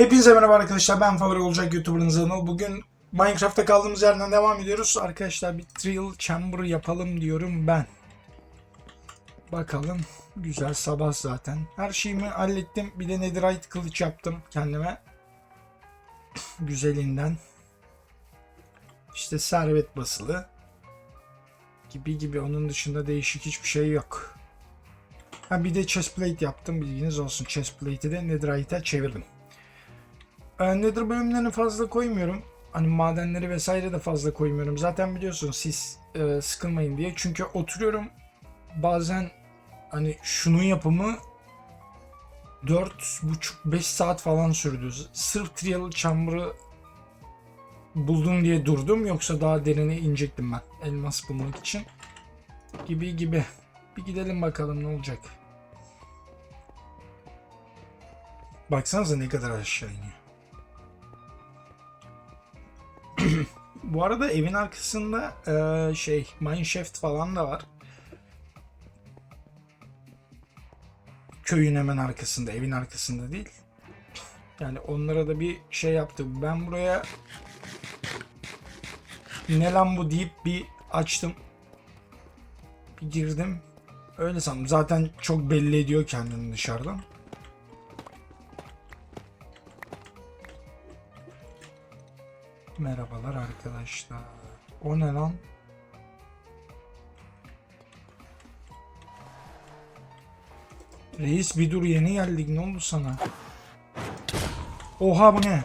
Hepinize merhaba arkadaşlar. Ben favori olacak YouTuber'ınız Anıl. Bugün Minecraft'ta kaldığımız yerden devam ediyoruz. Arkadaşlar bir Trial Chamber yapalım diyorum ben. Bakalım. Güzel sabah zaten. Her şeyimi hallettim. Bir de Netherite kılıç yaptım kendime. Güzelinden. İşte servet basılı. Gibi gibi. Onun dışında değişik hiçbir şey yok. Ha bir de chestplate yaptım. Bilginiz olsun. Chestplate'i de Netherite'e çevirdim. Nether bölümlerini fazla koymuyorum. Hani madenleri vesaire de fazla koymuyorum. Zaten biliyorsunuz siz e, sıkılmayın diye. Çünkü oturuyorum bazen hani şunun yapımı 4,5-5 saat falan sürdü. Sırf Trial Chamber'ı buldum diye durdum. Yoksa daha derine inecektim ben elmas bulmak için. Gibi gibi. Bir gidelim bakalım ne olacak. Baksanıza ne kadar aşağı iniyor. Bu arada evin arkasında eee, şey mineshaft falan da var. Köyün hemen arkasında, evin arkasında değil. Yani onlara da bir şey yaptım. Ben buraya ne lan bu deyip bir açtım. Bir girdim. Öyle sandım. Zaten çok belli ediyor kendini dışarıdan. Merhabalar arkadaşlar. O ne lan? Reis bir dur yeni geldik ne oldu sana? Oha bu ne?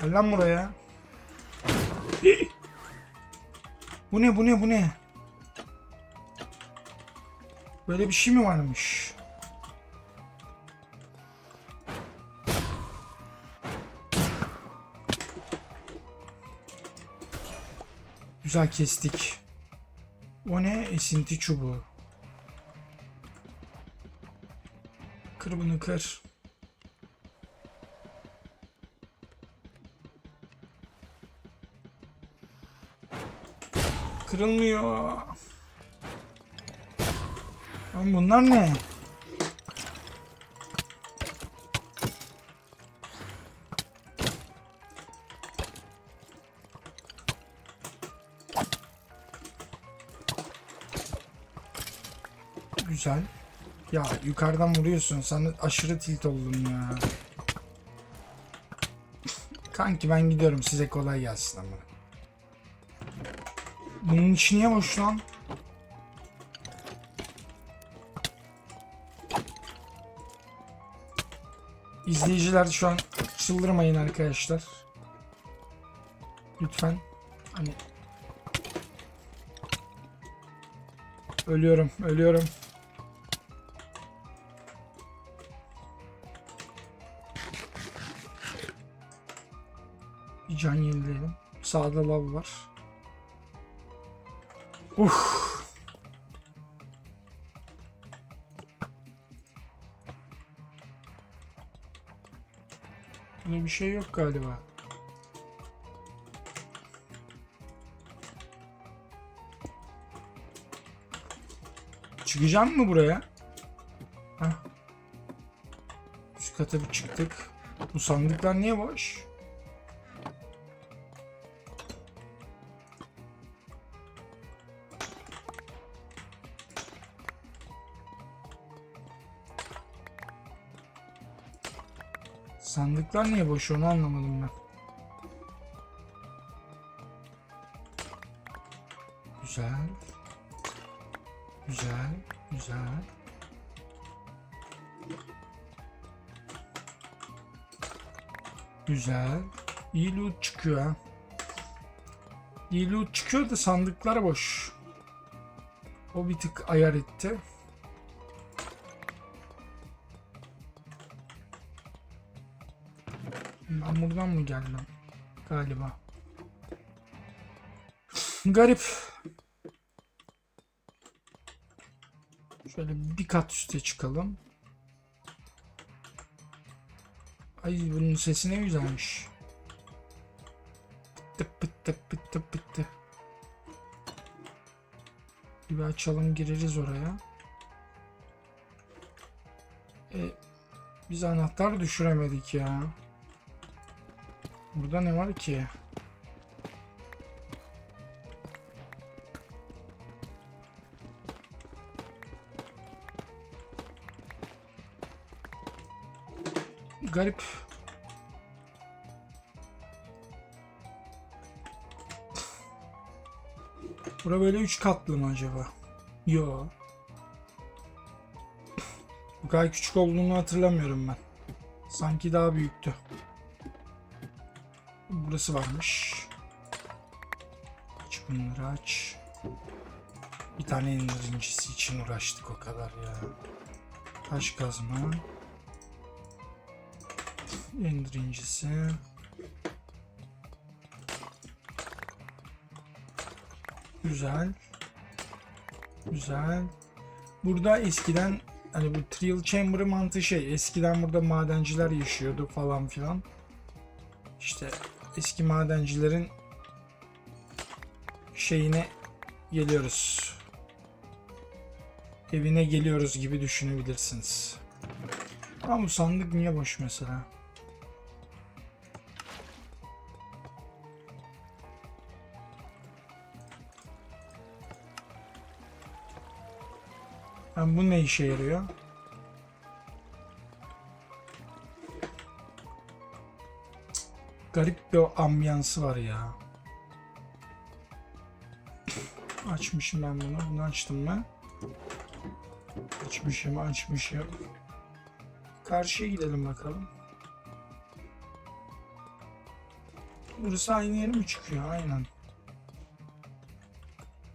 Gel lan buraya. Bu ne bu ne bu ne? Böyle bir şey mi varmış? Güzel kestik. O ne? Esinti çubuğu. Kır bunu kır. Kırılmıyor. Lan bunlar ne? Güzel. Ya yukarıdan vuruyorsun. Sana aşırı tilt oldum ya. Kanki ben gidiyorum. Size kolay gelsin ama. Bunun içi niye boş lan? İzleyiciler şu an çıldırmayın arkadaşlar. Lütfen. Hani Ölüyorum, ölüyorum. Bir can yenileyelim. Sağda lav var. Uf. Burada bir şey yok galiba. Çıkacağım mı buraya? Heh. Üst kata bir çıktık. Bu sandıklar niye boş? Sandıklar niye boş onu anlamadım ben. Güzel. Güzel, güzel. Güzel. İyi loot çıkıyor ha. İyi loot çıkıyor da sandıklar boş. O bir tık ayar etti. Ben buradan mı geldim? Galiba. Garip. Şöyle bir kat üste çıkalım. Ay bunun sesi ne güzelmiş. Pıttı pıttı pıttı pıttı. Bir açalım gireriz oraya. E, biz anahtar düşüremedik ya. Burada ne var ki? Garip. Bura böyle üç katlı mı acaba? Yo. Bu kadar küçük olduğunu hatırlamıyorum ben. Sanki daha büyüktü. Burası varmış. Aç bunları aç. Bir tane indirincisi için uğraştık o kadar ya. Taş kazma. İndirincisi. Güzel. Güzel. Burada eskiden hani bu Trial Chamber mantığı şey eskiden burada madenciler yaşıyordu falan filan. İşte eski madencilerin şeyine geliyoruz. Evine geliyoruz gibi düşünebilirsiniz. Ama bu sandık niye boş mesela? Yani bu ne işe yarıyor? Garip bir ambiyansı var ya. Açmışım ben bunu. Bunu açtım ben. Açmışım, açmışım. Karşıya gidelim bakalım. Burası aynı yere mi çıkıyor? Aynen.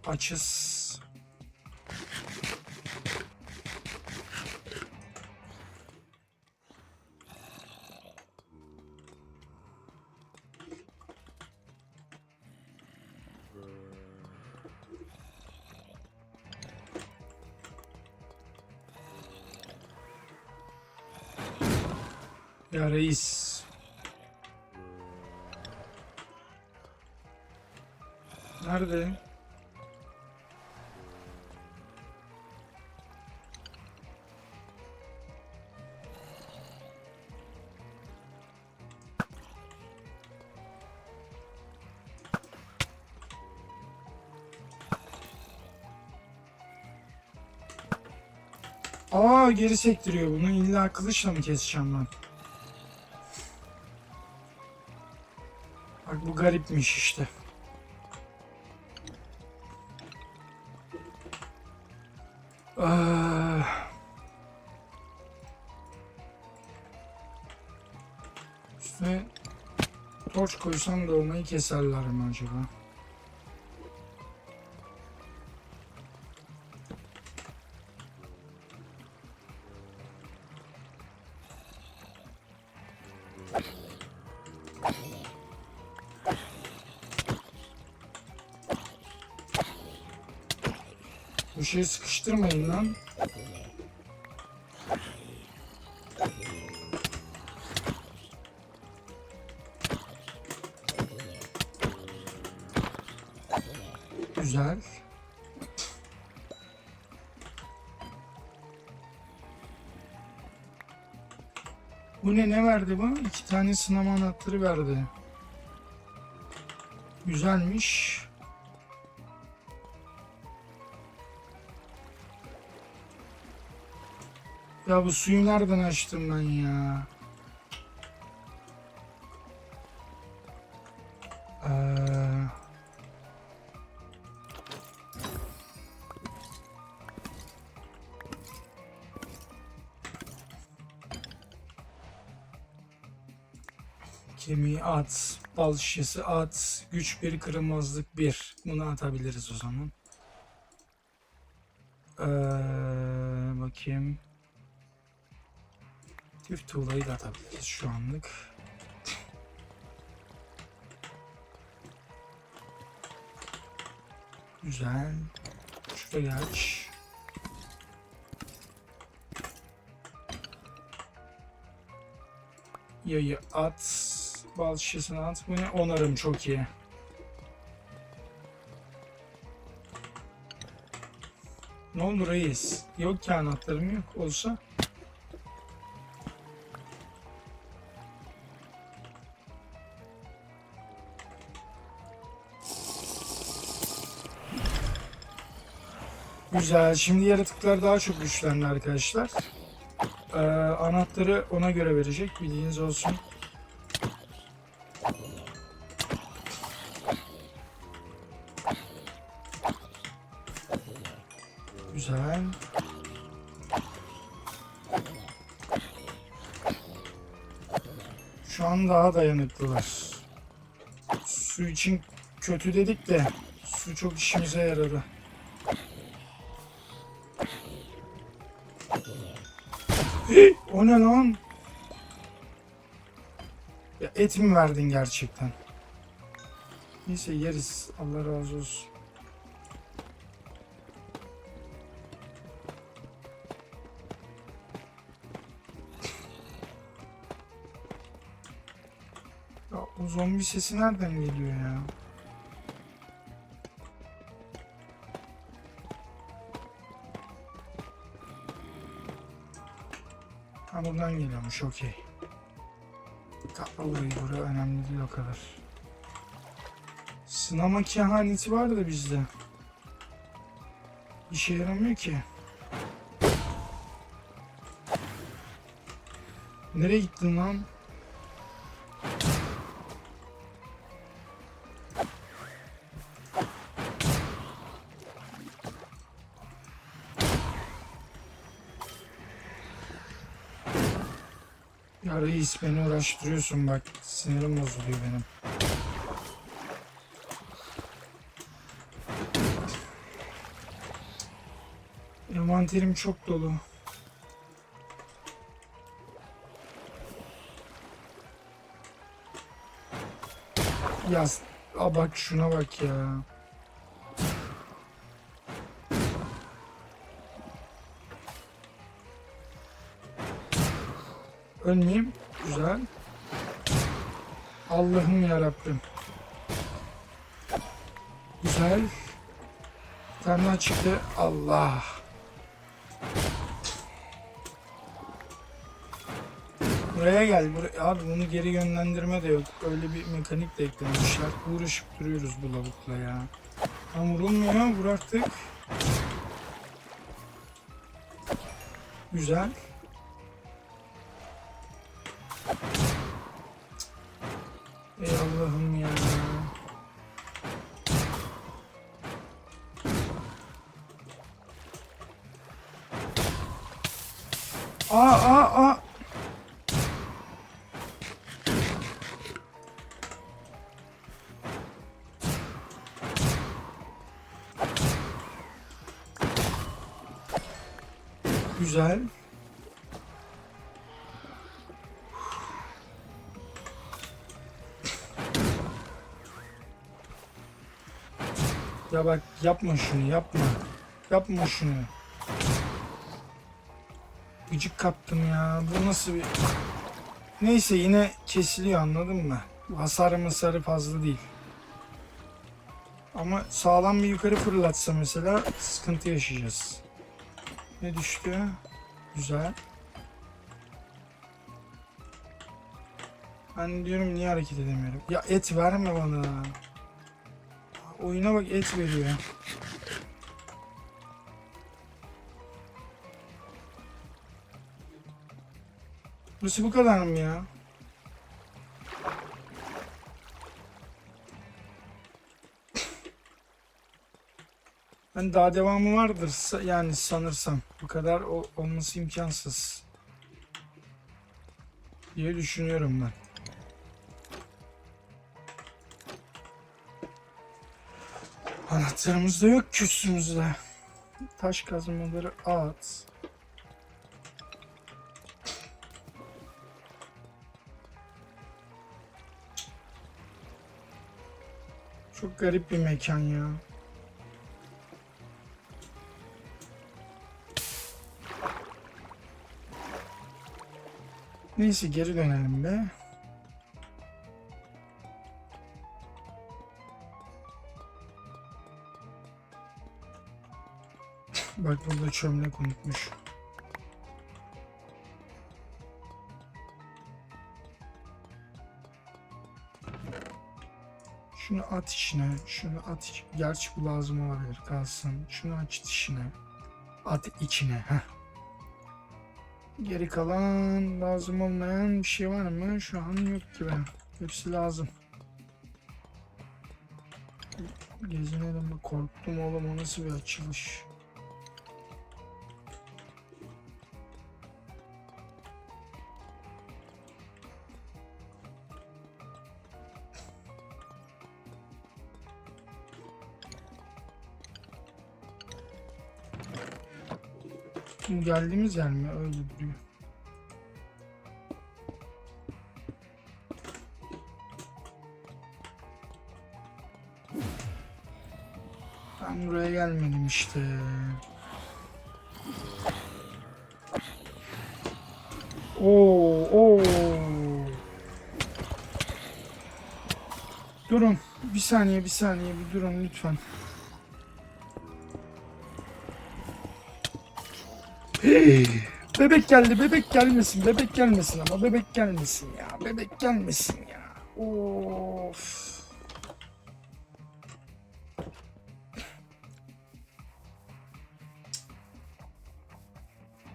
Açız. Ya reis. Nerede? Aa geri sektiriyor bunu. İlla kılıçla mı keseceğim ben? Bu garipmiş işte. Ah. Üstüne torç koysam da olmayı keserler mi acaba? Bu şeyi sıkıştırmayın lan. Güzel. Bu ne ne verdi bu? İki tane sınav anahtarı verdi. Güzelmiş. Ya bu suyu nereden açtım ben ya? Ee... At, bal şişesi at, güç bir kırılmazlık bir. Bunu atabiliriz o zaman. Ee, bakayım. Çift tuğlayı da atabiliriz şu anlık. Güzel. Şurayı aç. Yayı at. Bal şişesini at. Bu ne? Onarım çok iyi. Ne oldu reis? Yok ki anahtarım yok. Olsa. Güzel. Şimdi yaratıklar daha çok güçlendi arkadaşlar. Ee, anahtarı ona göre verecek. Bilginiz olsun. Güzel. Şu an daha dayanıklılar. Su için kötü dedik de su çok işimize yaradı. O ne lan? Ya et mi verdin gerçekten? Neyse yeriz. Allah razı olsun. Ya o zombi sesi nereden geliyor ya? Buradan geliyormuş okey. Kapla burayı buraya önemli değil o kadar. Sınama kehaneti var da bizde. İşe yaramıyor ki. Nereye gittin lan? Ya reis beni uğraştırıyorsun bak sinirim bozuluyor benim. Envanterim çok dolu. Ya bak şuna bak ya. Ölmeyeyim. Güzel. Allah'ım ya Rabbim. Güzel. Daha çıktı. Allah. Buraya gel. Buraya. Abi bunu geri yönlendirme de yok. Öyle bir mekanik de eklemişler. Uğraşıp duruyoruz bu lavukla ya. Tam vurulmuyor. Vur artık. Güzel. Ey Allah'ım ya. Aa aa aa. Güzel. Yapma şunu yapma. Yapma şunu. Gıcık kaptım ya. Bu nasıl bir... Neyse yine kesiliyor anladın mı? Hasarı masarı fazla değil. Ama sağlam bir yukarı fırlatsa mesela sıkıntı yaşayacağız. Ne düştü? Güzel. Ben diyorum niye hareket edemiyorum? Ya et verme bana. Oyuna bak et veriyor. Burası bu kadar mı ya? Ben daha devamı vardır yani sanırsam. Bu kadar olması imkansız. Diye düşünüyorum ben. Anahtarımız da yok ki üstümüzde. Taş kazmaları at. Çok garip bir mekan ya. Neyse geri dönelim be. Burada çömlek unutmuş. Şunu at içine, şunu at iç. Gerçi bu lazım olabilir kalsın. Şunu aç içine. At içine. Heh. Geri kalan lazım olmayan bir şey var mı? Şu an yok gibi. Hepsi lazım. Gezinelim mi? Korktum oğlum o nasıl bir açılış? Bu geldiğimiz yer mi? Öyle duruyor. Ben buraya gelmedim işte. Oo, oo. Durun. Bir saniye, bir saniye. Bir durun lütfen. Bebek geldi. Bebek gelmesin. Bebek gelmesin ama. Bebek gelmesin ya. Bebek gelmesin ya. Of.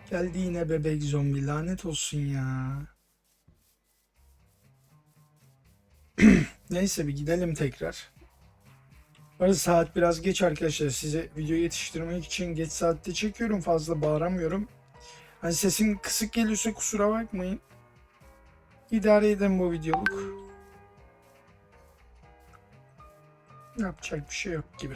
Geldi yine bebek zombi lanet olsun ya. Neyse bir gidelim tekrar. Arada saat biraz geç arkadaşlar. Size video yetiştirmek için geç saatte çekiyorum. Fazla bağıramıyorum. Hani sesim kısık geliyorsa kusura bakmayın. İdare edin bu videoluk. Yapacak bir şey yok gibi.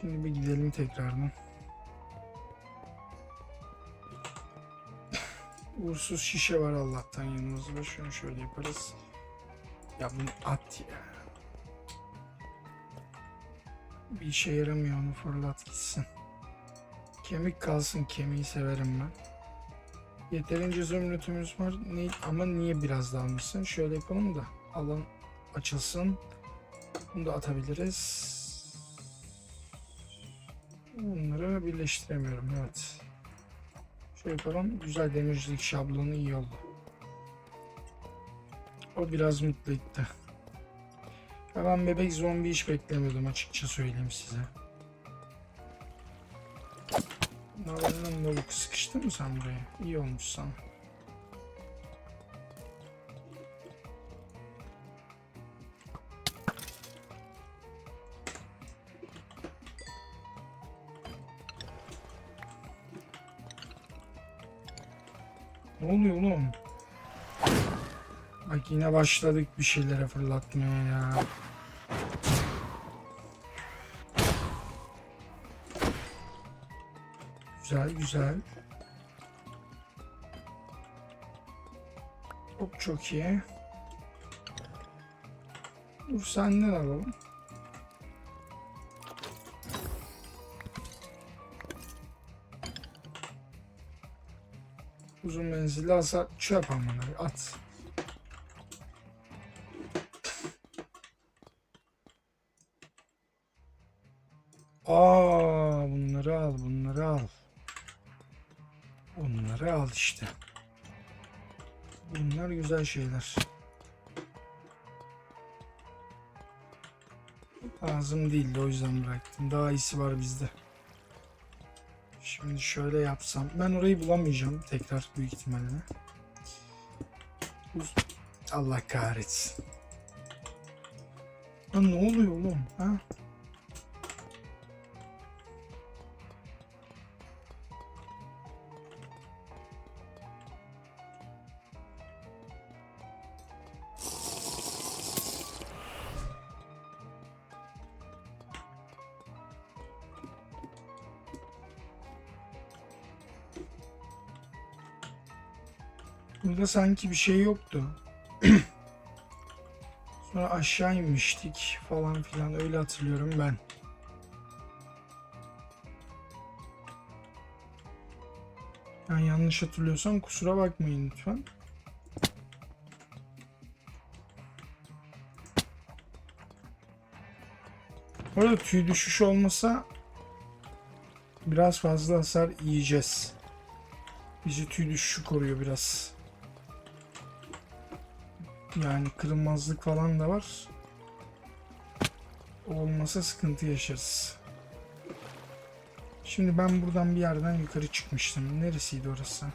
Şimdi bir gidelim tekrardan. Uğursuz şişe var Allah'tan yanımızda. Şunu şöyle yaparız. Ya bunu at ya. Bir işe yaramıyor onu fırlat gitsin. Kemik kalsın kemiği severim ben. Yeterince zümrütümüz var. Ne, ama niye biraz daha almışsın? Şöyle yapalım da alan açılsın. Bunu da atabiliriz. Bunları birleştiremiyorum evet. Şöyle yapalım. Güzel demircilik şablonu iyi oldu. O biraz mutlu etti. Ya ben bebek zombi hiç beklemiyordum açıkça söyleyeyim size. Nalan'ın lavuk sıkıştın mı sen buraya? İyi olmuş sana. Yine başladık bir şeylere fırlatmaya ya. Güzel güzel. Çok çok iyi. Dur senden alalım. Uzun menzilli alsa çöp amına at. Aa bunları al bunları al. Bunları al işte. Bunlar güzel şeyler. Lazım değildi o yüzden bıraktım. Daha iyisi var bizde. Şimdi şöyle yapsam. Ben orayı bulamayacağım tekrar büyük ihtimalle. Allah kahretsin. Lan ne oluyor oğlum? Ha? Burada sanki bir şey yoktu. Sonra aşağı inmiştik falan filan öyle hatırlıyorum ben. Yani yanlış hatırlıyorsam kusura bakmayın lütfen. Bu arada tüy düşüş olmasa biraz fazla hasar yiyeceğiz. Bizi tüy düşüşü koruyor biraz. Yani kırılmazlık falan da var. Olmasa sıkıntı yaşarız. Şimdi ben buradan bir yerden yukarı çıkmıştım. Neresiydi orası?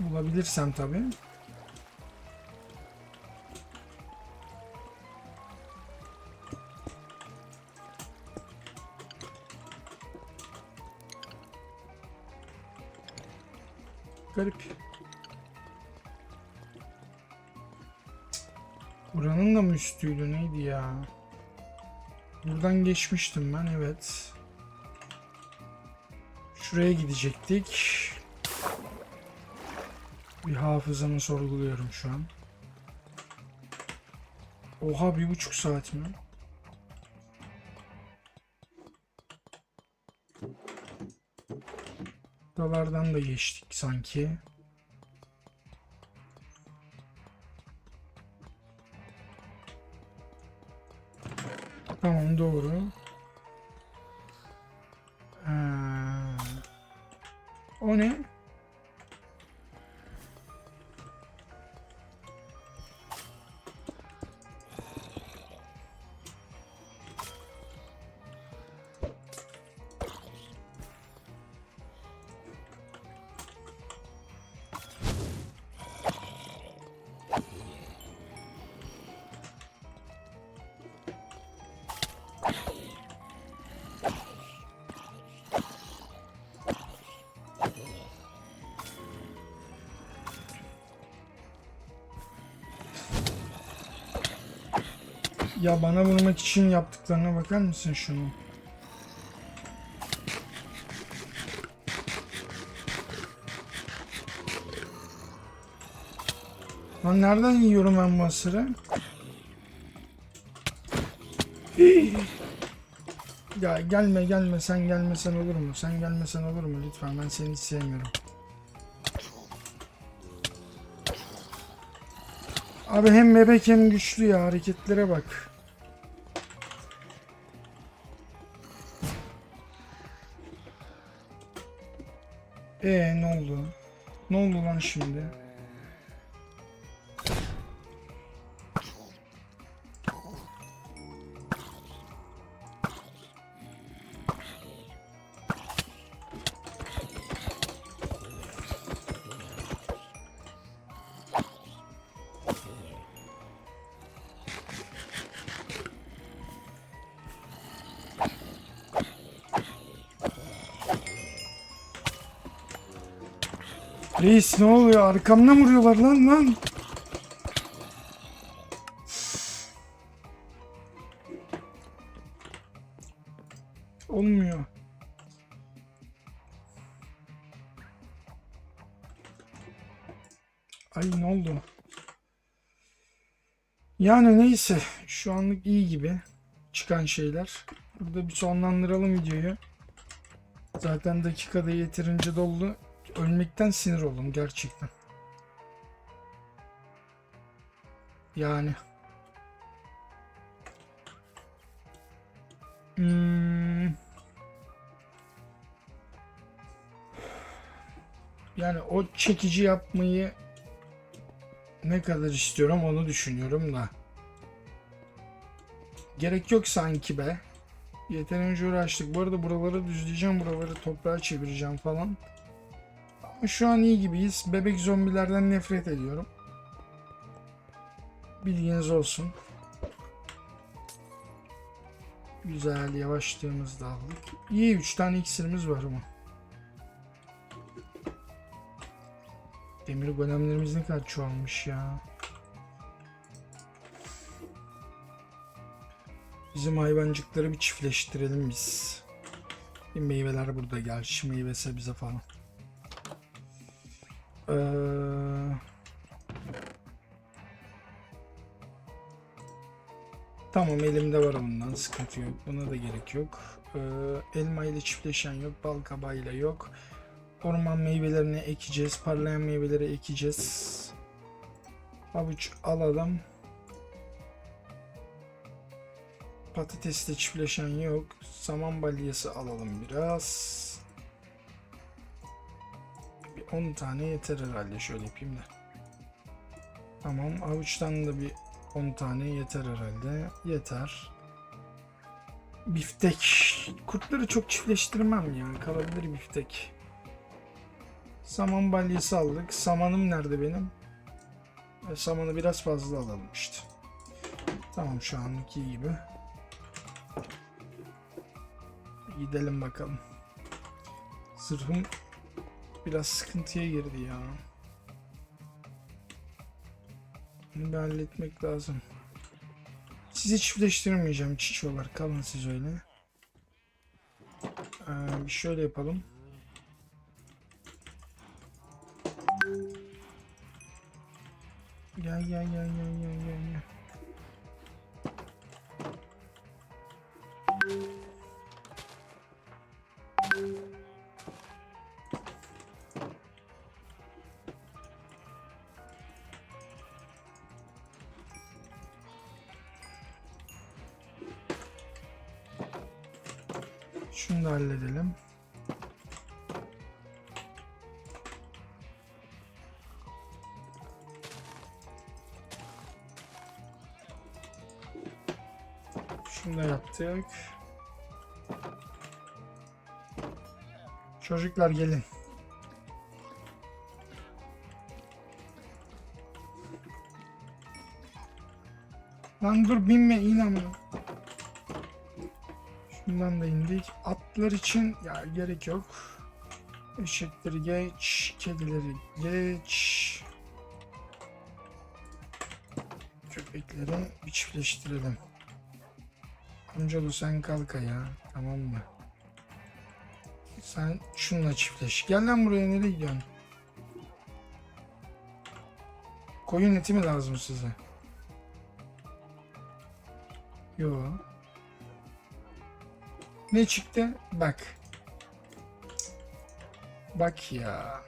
Bulabilirsem tabii. Garip. Buranın da mı üstüydü neydi ya? Buradan geçmiştim ben evet. Şuraya gidecektik. Bir hafızamı sorguluyorum şu an. Oha bir buçuk saat mi? Buralardan da geçtik sanki. Tamam doğru. Ya bana vurmak için yaptıklarına bakar mısın şunu? Lan nereden yiyorum ben bu hasırı? Ya gelme gelme sen gelmesen olur mu? Sen gelmesen olur mu? Lütfen ben seni sevmiyorum. Abi hem bebek hem güçlü ya hareketlere bak. Ee ne oldu? Ne oldu lan şimdi? Ne oluyor? Arkamdan vuruyorlar lan lan. Olmuyor. Ay ne oldu? Yani neyse şu anlık iyi gibi çıkan şeyler. Burada bir sonlandıralım videoyu. Zaten dakikada yeterince doldu. Ölmekten sinir oldum gerçekten. Yani. Hmm. Yani o çekici yapmayı ne kadar istiyorum onu düşünüyorum da. Gerek yok sanki be. Yeterince uğraştık. Bu arada buraları düzleyeceğim. Buraları toprağa çevireceğim falan. Şu an iyi gibiyiz. Bebek zombilerden nefret ediyorum. Bilginiz olsun. Güzel yavaşlığımızı aldık. İyi 3 tane iksirimiz var ama. Demir golemlerimiz ne kadar çoğalmış ya. Bizim hayvancıkları bir çiftleştirelim biz. Bir meyveler burada gerçi meyve sebze falan. Ee, Tamam elimde var ondan sıkıntı yok. Buna da gerek yok. Ee, elma ile çiftleşen yok. Bal kabağıyla yok. Orman meyvelerini ekeceğiz. Parlayan meyveleri ekeceğiz. Havuç alalım. Patatesle çiftleşen yok. Saman balyası alalım biraz. Bir 10 tane yeter herhalde. Şöyle yapayım da. Tamam. Avuçtan da bir 10 tane yeter herhalde. Yeter. Biftek. Kurtları çok çiftleştirmem ya. Kalabilir biftek. Saman balyası aldık. Samanım nerede benim? E, samanı biraz fazla alalım işte. Tamam şu anki gibi. Gidelim bakalım. Zırhım biraz sıkıntıya girdi ya. Bunu bir halletmek lazım. Sizi çiftleştirmeyeceğim çiçolar. Kalın siz öyle. Ee, şöyle yapalım. Gel gel gel gel gel gel Şunu da halledelim. Şunu da yaptık. Çocuklar gelin. Lan dur binme in. Şundan da indik. Atlar için ya gerek yok. Eşekleri geç, kedileri geç. Köpekleri bir çiftleştirelim. Amcalı sen kalk ya tamam mı? Sen şununla çiftleş. Gel lan buraya nereye gidiyorsun? Koyun eti mi lazım size? Yo. Ne çıktı? Bak. Bak ya.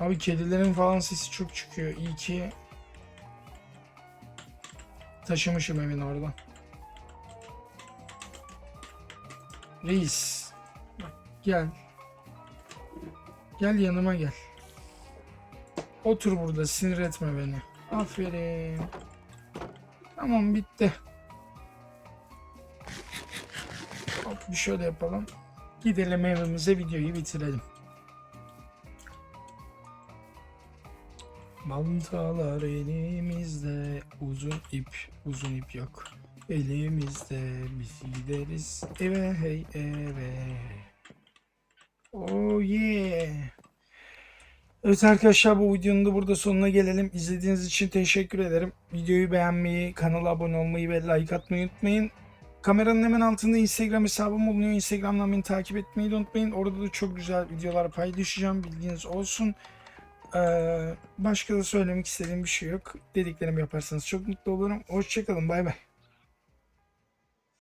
Abi kedilerin falan sesi çok çıkıyor. İyi ki taşımışım evin orada. Reis. Gel. Gel yanıma gel. Otur burada sinir etme beni. Aferin. Tamam bitti. Hop bir şöyle yapalım. Gidelim evimize videoyu bitirelim. Mantalar elimizde uzun ip uzun ip yok elimizde biz gideriz eve hey eve oh yeah Evet arkadaşlar bu videonun da burada sonuna gelelim. İzlediğiniz için teşekkür ederim. Videoyu beğenmeyi, kanala abone olmayı ve like atmayı unutmayın. Kameranın hemen altında Instagram hesabım bulunuyor. Instagram'dan beni takip etmeyi de unutmayın. Orada da çok güzel videolar paylaşacağım. Bilginiz olsun. Ee, başka da söylemek istediğim bir şey yok. Dediklerimi yaparsanız çok mutlu olurum. Hoşçakalın. Bay bay.